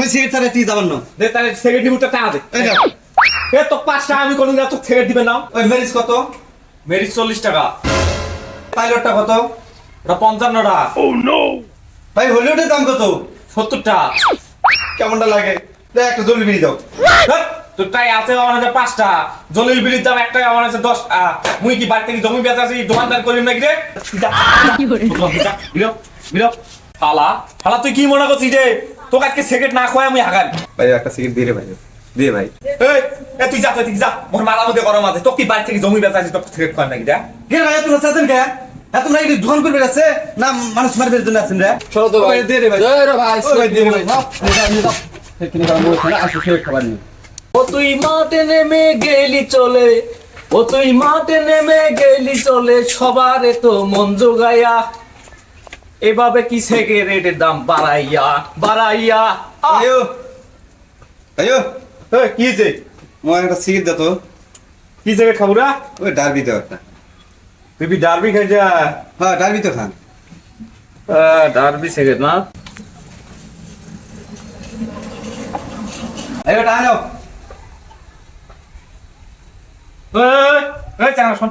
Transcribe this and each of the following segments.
মুই সিগারেট ছাড়া তুই যাবার না দে তাহলে সেকেন্ড লিমিটটা টাকা দে এ তো পাঁচ টাকা আমি কোনদিন তো সেকেন্ড দিবে না ওই মেরিজ কত মেরিট চল্লিশ টাকা পাইলটটা কত ওটা পঞ্চান্ন টাকা ভাই হলিউডের দাম কত সত্তর টাকা কেমনটা লাগে দেখ একটা জরুরি বিড়ি দাও ধ্যাৎ, আছে আমার আছে পাঁচটা জলিল বিড়ির দাম একটা আমার আছে দশ মুই কি বাড়ি থেকে জমি বেচা আছি দোকানদার করিম নাকি রে বিরো, বিরো। শালা শালা তুই কি মনে করছিস রে তোকে আজকে সেকেন্ড না খোয়াই আমি হাগান ভাই একটা সিগারেট দিয়ে ভাই দিয়ে ভাই। এই তুই যা তুই যা। মোর মালা মধ্যে গরম আছে। তোকে কি বাড়ি থেকে জমি বেচা আছি তোকে খোয়াই নাকি রে? কে ভাই তোমরা চাচ্ছেন কে? এত না এটি ধন করবে আছে? না মানুষ মারবে জন্য আছেন রে? চলো তো ভাই। দে রে ভাই। দে রে ভাই ও ভাই, রে এখানে না, আসো, সে খাবার নিয়ে। ও তুই মাঠে নেমে গেলি চলে ও তুই মাঠে নেমে গেলি চলে সবার তো মন জোগাইয়া এভাবে কি সিগারেটের দাম বাড়াইয়া বাড়াইয়া? আয়ো! আয়ো! এই কি হয়েছে মই একটা সিগারেট দে তো। কি সেকেন্ড খাব রা? ওই ডারবি দাও একটা। তুই বি ডারবি খাই যা হ্যাঁ ডারবি তো খান। ডারবি সিগারেট না? আয়ো টাকা নাও এই এই চাঙ্গা শোন।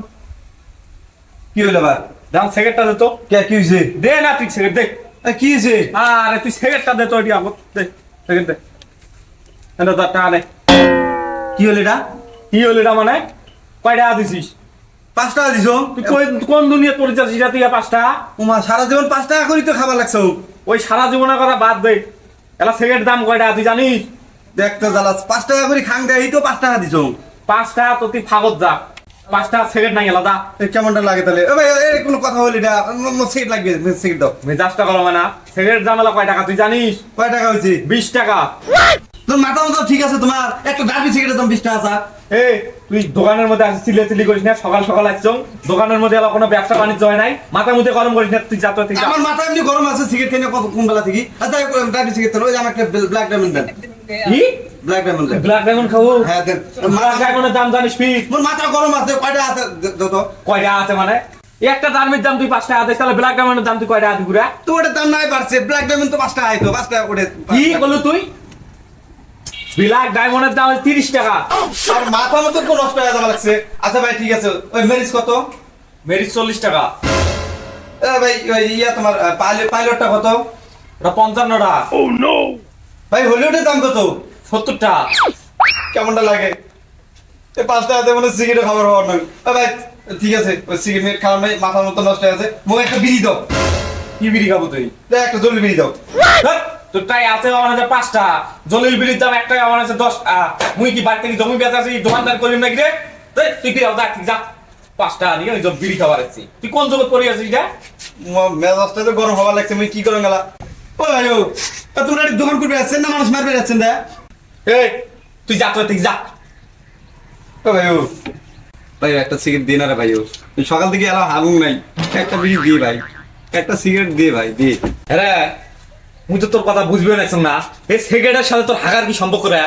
কি হলো বা দাম সেকেন্ডটা দে তো। কে কি হয়েছে দে না তুই সেকেন্ড দে। কি হয়েছে আরে তুই সেকেন্ডটা দে তো এটি আমার। দে সেকেন্ড দে। এটা তোর টাকা নে। কি হলো এটা? কি হলো এটা মানে? কয় টাকা দিছিস? পাঁচ টাকা দিছো? তুই কই- কোন দুনিয়া তোর যাচ্ছিস তুই আর পাঁচটা উমা সারা জীবন পাঁচ টাকা করি তো খাবার লাগছে। ওই সারা জীবনের কথা বাদ দে। এলা সেকেন্ড দাম কয় টাকা তুই জানিস? দেখ তো পাঁচ টাকা করে খাং দেয় এই তো পাঁচ টাকা দিছো। পাঁচ টাকা তো তুই ফাগত যা। পাঁচ টাকা সেকেন্ড নাই আলাদা। কেমনটা লাগে তাহলে? এ ভাই এর কোনো কথা হলি না। সিগারেট লাগবে সিগারেট দাও। মেজাজটা হয় না সেকেন্ড কয় টাকা তুই জানিস? কয় টাকা হয়েছে? বিশ টাকা। তোর মাথা মতো ঠিক আছে তোমার? একটা ডাবি সিগারেটের দাম বিশ টাকা আছে এ তুই দোকানের মধ্যে আসিস চিল্লে চিল্লি করিস না সকাল সকাল আসছ। দোকানের মধ্যে এলা কোনো ব্যবসা বাণিজ্য হয় নাই? মাথার মধ্যে গরম করিস না তুই যা তো তুই যা। আমার মাথা এমনি গরম আছে সিগারেট খেয়ে কত কোন বেলা থেকে? আচ্ছা ডাবি সিগারেট ওই আমার একটা ব্ল্যাক ডায়মন্ড দেন। কি? ব্ল্যাক ডায়মন্ড ব্ল্যাক ডায়মন্ড খাব? হ্যাঁ ব্ল্যাক ডায়মন্ডের দাম জানিস ফি মোর মাথা গরম আছে কয়টা আছে? যত কয় টাকা আছে মানে? একটা দামের দাম তুই পাঁচ টাকা দিস তাহলে ব্ল্যাক ডায়মন্ডের দাম তুই কয় টাকা দিবি রে? তো ওটার দাম নাই বাড়ছে। ব্ল্যাক ডায়মন্ড তো পাঁচ টাকা আইতো পাঁচ টাকা ওটা কি বলল তুই? ব্ল্যাক ডায়মন্ডের দাম তিরিশ টাকা। আর মাথা মতো তো নষ্ট হয়ে যাওয়া লাগছে। আচ্ছা ভাই ঠিক আছে। ওই মেরিজ কত? মেরিট চল্লিশ টাকা। এ ভাই ওই ইয়া তোমার পাইলটটা কত? ওটা পঞ্চান্ন টাকা। ভাই হলিউডের দাম কত? সত্তর টাকা কেমনটা লাগে? এই পাঁচ টাকাতে মনে সিগারেট খাবার হওয়ার নয়। ভাই ঠিক আছে ওই সিগারেট খাওয়ার নাই মাথার মতো নষ্ট আছে। মোক একটা বিড়ি দাও। কি বিড়ি খাব তুই? দেখ একটা বিড়ি দাও। তোর টাই আছে আমার আছে পাঁচটা। জলিল বিড়ির দাম একটা আমার আছে দশ। মুই কি বাড়ি থেকে জমি বেচা আছি দোকানদার করিম নাকি রে? তুই কি যা ঠিক যা। পাঁচটা নিয়ে ওই যে বিড়ি খাবার আছি তুই কোন জগৎ করি আছিস ম- মেজাজটা তো গরম হওয়া লাগছে মুই কি করো গেলা ও ভাই তোমরা দোকান করবে যাচ্ছেন না মানুষ মারবে যাচ্ছেন দা এই তুই যা তো ঠিক যা। ও ভাই ভাই একটা সিগারেট দিয়ে না রে ভাই তুই সকাল থেকে এলাম হাগুং নাই। একটা বিড়ি দিয়ে ভাই। একটা সিগারেট দিয়ে ভাই দিয়ে হ্যাঁ মুই তো তোর কথা বুঝবে না না। এই সিগারেটের সাথে তোর হাগার কি সম্পর্ক রে?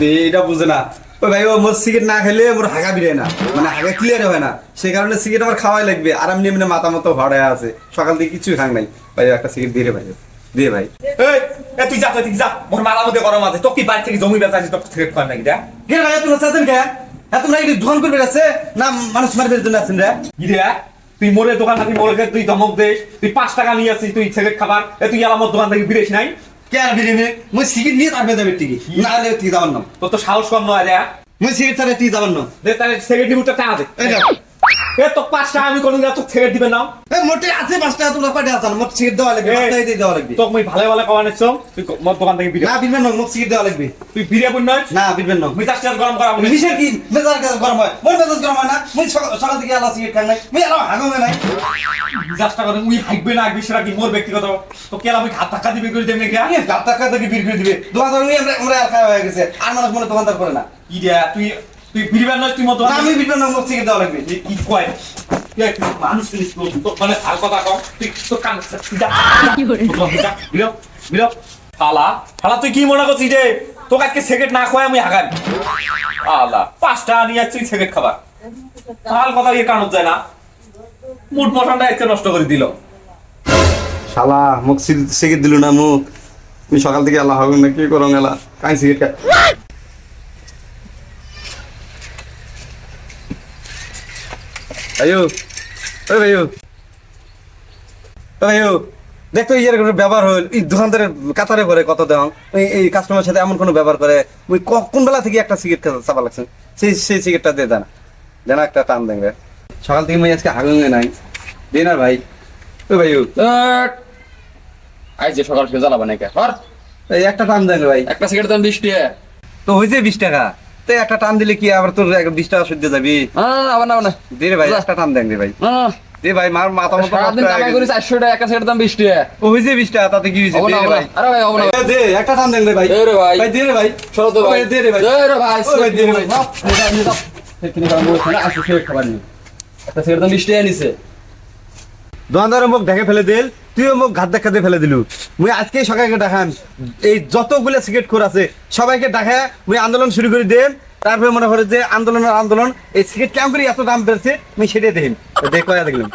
রে এটা বুঝে না। ওই ভাই ও মোর সিগারেট না খেলে মোর হাগা বিরে না। মানে হাগা ক্লিয়ার হয় না। সেই কারণে সিগারেট আমার খাওয়াই লাগবে। আর এমনি এমনি মাথা মতো ভরায় আছে। সকাল থেকে কিছুই খাং নাই। ভাই একটা সিগারেট দিয়ে ভাই দিয়ে ভাই। এ তুই যা তো ঠিক যা। মোর মালার মধ্যে গরম আছে। তোর কি বাড়ি থেকে জমি বেচা আছি? তোর সিগারেট খাওয়ার নাকি রে? কে ভাই তোমরা চাচ্ছেন কে? এত না এটি দোকান করবে যাচ্ছে না মানুষ মারবে জন্য আছেন রে? কি রে? তুই মোরে দোকান থাকি মোরে তুই ধমক দেশ তুই পাঁচ টাকা নিয়ে আসিস তুই সিগারেট খাবার। এ তুই আমার দোকান থেকে বিরেস নাই? কে আর বিরে নে? মুই সিগারেট নিয়ে তারপরে যাবে ঠিকই না হলে তুই যাবার না তোর তো সাহস কম নয় রে। মুই সিগারেট ছাড়া তুই যাবার না দে তাহলে সিগারেট নিবুটা টাকা দে। এ তো পাঁচ টাকা আমি কোনদিন তোর সিগারেট দিবে না। এই মোটে আছে পাঁচটা তোমরা কয়টা আছেন মোট সিগারেট দেওয়া লাগবে এই। পাঁচটা দিয়ে দেওয়া লাগবে। তোকে মুই ভালো ভালো খাওয়া নিচ্ছ তুই মোর দোকান থেকে বিরে না বিরবেন না মোট সিগারেট দেওয়া লাগবে। তুই বিরে বুন নয় না বিরবেন না মিজাজ টিজাজ গরম করা মিশের কি? মেজাজ কাজ গরম হয়। মোর মেজাজ গরম হয় না মুই সকাল থেকে আলা সিগারেট খাই নাই। মুই আলা হাগো নাই। মিজাজটা করে মুই হাইকবে না সেটা কি মোর ব্যক্তিগত? তো কে আমি হাত ধাক্কা দিবে করে দেবে আমি গাত টাকা থেকে বির করে দিবে? দোকানদার উনি আমরা আমরা খাওয়া হয়ে গেছে। আর মানুষ মনে দোকানদার করে না। কি তুই তুই বিরিবার নয় তুই দোকান আমি বিরবেন না মোট সিগারেট দেওয়া লাগবে। কি কি কয় মানুষ মানে কথা কম তুই তো কান শালা শালা তুই কি মনে করছিস রে তোকে আজকে সিগারেট না খাওয়াই আমি হাগান আল্লাহ পাঁচটা নিয়ে আসছি সিগারেট খাবার। ভালো কথা ইয়ে যায় না। মুড মশানটা একটু নষ্ট করে দিল। শালা মুখ সিগারেট দিল না মুখ। তুমি সকাল থেকে আল্লাহ হবে না কি করো মেলা? কাই সিগারেট খা ভাইও ওই ভাইও ও ভাইও দেখতো ইয়ার কোনো ব্যবহার হল এই দোকানদারের কাতারে পরে কত দেওয়া এই এই কাস্টমারের সাথে এমন কোনো ব্যবহার করে ওই কোন বেলা থেকে একটা সিগারেট খেতে চাপা লাগছে? সেই সেই সিগারেটটা দিয়ে দেন দেন একটা টান দেন সকাল থেকে মই আজকে হাগুঙ্গে নাই। দিন আর ভাই। ওই ভাইও আই যে সকাল থেকে জ্বালাবা নাকি? একটা টান দেন ভাই। একটা সিগারেট দাম বিশ টাকা তো হয়েছে বিশ টাকা। তো একটা টান দিলে কি আবার তোর এক- বিশ টাকা সহ্য যাবি? না না, না আবার না না। দে ভাই একটা টান দেন রে ভাই। না না। দে ভাই মার মাথা মতো সারাদিন কামাই করি চারশো টাকা একটা সিগারেট দাম বিশ টাকা ও হয়েছে বিশ টাকা তাতে কি হয়েছে? দে না না। ভাই। আরে ভাই হব না। এ, দে একটা টান দেন রে ভাই। দে রে ভাই। ভাই দে রে ভাই। চলো তো ভাই দে রে ভাই। দে রে ভাই ভাই, দে রে ভাই। কারণ বলছে না আসো সিগারেট খাবার নেই একটা সিগারেট দাম বিশ টাকা নিছে দোকানদারের মুখ ঢেকে ফেলে দিল, তুইও মুখ ঘাত দেখাতে ফেলে দিলু। মুই আজকে সকালকে দেখান এই যতগুলো সিগারেট খোর আছে, সবাইকে দেখা মুই আন্দোলন শুরু করে দেন তারপরে মনে করে যে আন্দোলনের আন্দোলন, এই সিগারেট কেমন করে এত দাম বেড়েছে আমি সেটাই দেখিম। দেখ, দেখলাম।